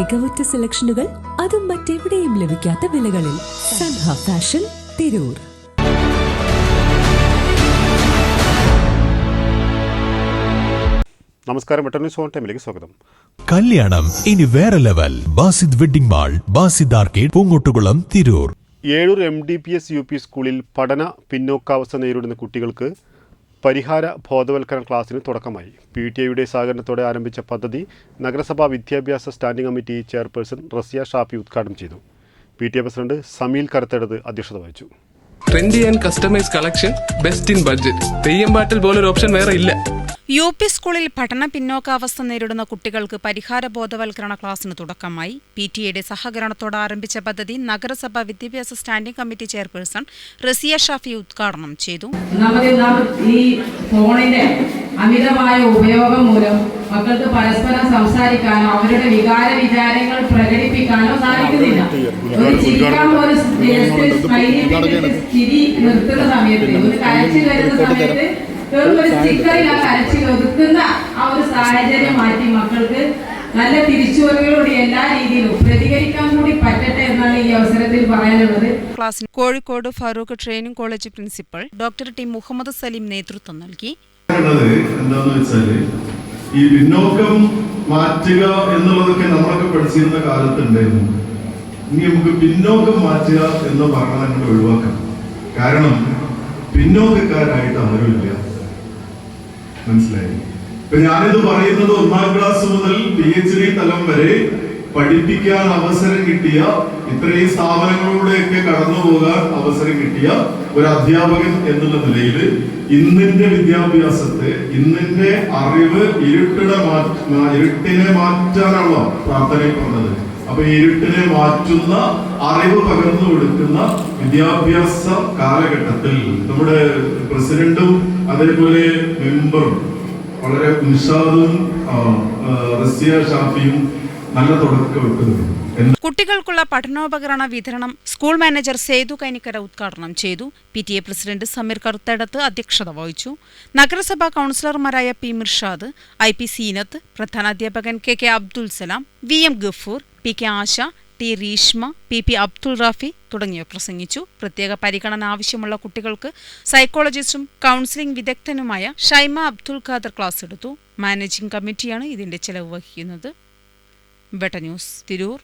മികവുറ്റ സെലക്ഷനുകൾ അതും മറ്റെവിടെയും ലഭിക്കാത്ത വിലകളിൽ സൻഹ ഫാഷൻ തിരൂർ. നമസ്കാരം ടൈമിലേക്ക് സ്വാഗതം. കല്യാണം ഇനി വേറെ level. Basid wedding mall Basid arcade Poongottukulam Tirur. Ezhur M D P S U P സ്കൂളിൽ പഠന പിന്നോക്കാവസ്ഥ നേരിടുന്ന കുട്ടികൾക്ക് പരിഹാര ബോധവൽക്കരണ ക്ലാസ്സിന് തുടക്കമായി. പി ടി ഐയുടെ സഹകരണത്തോടെ ആരംഭിച്ച പദ്ധതി നഗരസഭാ വിദ്യാഭ്യാസ standing committee chairperson Raziya Shafi ഉദ്ഘാടനം ചെയ്തു. P T A president Sameel Karathedath അധ്യക്ഷത വഹിച്ചു. Trendy and customise collection best in budget Theyyam പാട്ടിൽ പോലൊരു ഓപ്ഷൻ വേറെ ഇല്ല. യു പി സ്കൂളിൽ പഠന പിന്നോക്കാവസ്ഥ നേരിടുന്ന കുട്ടികൾക്ക് പരിഹാര ബോധവൽക്കരണ ക്ലാസ്സിന് തുടക്കമായി. പി ടി എയുടെ സഹകരണത്തോടെ ആരംഭിച്ച പദ്ധതി നഗരസഭ വിദ്യാഭ്യാസ standing committee chairperson Raziya Shafi ഉദ്ഘാടനം ചെയ്തു. ഈ ഫോണിന്റെ അമിതമായ ഉപയോഗം മൂലം മക്കൾക്ക് പരസ്പരം സംസാരിക്കാനോ അവരുടെ വികാര വിചാരങ്ങൾ പ്രകടിപ്പിക്കാനോ സാധിക്കുന്നില്ല. ഒരു ചിരിക്കാൻ ചെയ്തിട്ട് ചിരി നിർത്തുന്ന സമയത്ത് ഒരു കരച്ചിൽ വരുന്ന സമയത്ത് വെറും ഒരു സ്റ്റിക്കറിൽ ആ കരച്ചിൽ ഒരു സാഹചര്യം മാറ്റി മക്കൾക്ക് നല്ല തിരിച്ചുവരവിലൂടെ എല്ലാ രീതിയിലും പ്രതികരിക്കാൻ കൂടി പറ്റട്ടെ എന്നാണ് ഈ അവസരത്തിൽ പറയാനുള്ളത്. Class Kozhikode Farook training college principal doctor T Muhammad Saleem നേതൃത്വം നൽകി. വെച്ചാൽ ഈ പിന്നോക്കം മാറ്റുക എന്നുള്ളതൊക്കെ നമ്മളൊക്കെ പഠിച്ചിരുന്ന കാലത്തുണ്ടായിരുന്നു. ഇനി നമുക്ക് പിന്നോക്കം മാറ്റുക എന്ന് പറഞ്ഞാൽ അങ്ങോട്ട് ഒഴിവാക്കാം. കാരണം പിന്നോക്കക്കാരായിട്ട് ആരുമില്ല. മനസ്സിലായി? ഞാനിത് പറയുന്നത് ഒന്നാം ക്ലാസ് മുതൽ പി എച്ച് ഡി തലം വരെ പഠിപ്പിക്കാൻ അവസരം കിട്ടിയ ഇത്രയും സ്ഥാപനങ്ങളിലൂടെയൊക്കെ കടന്നു പോകാൻ അവസരം കിട്ടിയ ഒരു അധ്യാപകൻ എന്നുള്ള നിലയിൽ ഇന്നിന്റെ വിദ്യാഭ്യാസത്തെ ഇന്നിന്റെ അറിവ് ഇരുട്ടിടെ ഇരുട്ടിനെ മാറ്റാനുള്ള പ്രാർത്ഥനയിൽ പറഞ്ഞത്. അപ്പൊ ഇരുട്ടിനെ മാറ്റുന്ന അറിവ് പകർന്നു കൊടുക്കുന്ന വിദ്യാഭ്യാസ കാലഘട്ടത്തിൽ നമ്മുടെ പ്രസിഡന്റും അതേപോലെ മെമ്പറും വളരെ ഉത്സാഹവും റസിയ ഷാഫിയും നല്ല തുടക്കം വെക്കുന്നത് കുട്ടികൾക്കുള്ള പഠനോപകരണ വിതരണം സ്കൂൾ മാനേജർ സേതു കൈനിക്കര ഉദ്ഘാടനം ചെയ്തു. P T A president Sameer Karuthedath അധ്യക്ഷത വഹിച്ചു. നഗരസഭാ കൗൺസിലർമാരായ P Mirshad I P Seenath പ്രധാനാധ്യാപകൻ K K Abdul Salam V M Gafoor P K Asha T Reeshma P P Abdul Rafi തുടങ്ങിയവർ പ്രസംഗിച്ചു. പ്രത്യേക പരിഗണന ആവശ്യമുള്ള കുട്ടികൾക്ക് സൈക്കോളജിസ്റ്റും കൗൺസിലിംഗ് വിദഗ്ധനുമായ ഷൈമ അബ്ദുൾ ഖാദർ ക്ലാസ് എടുത്തു. മാനേജിംഗ് കമ്മിറ്റിയാണ് ഇതിന്റെ ചെലവ് വഹിക്കുന്നത്. വെട്ട ന്യൂസ് തിരൂർ.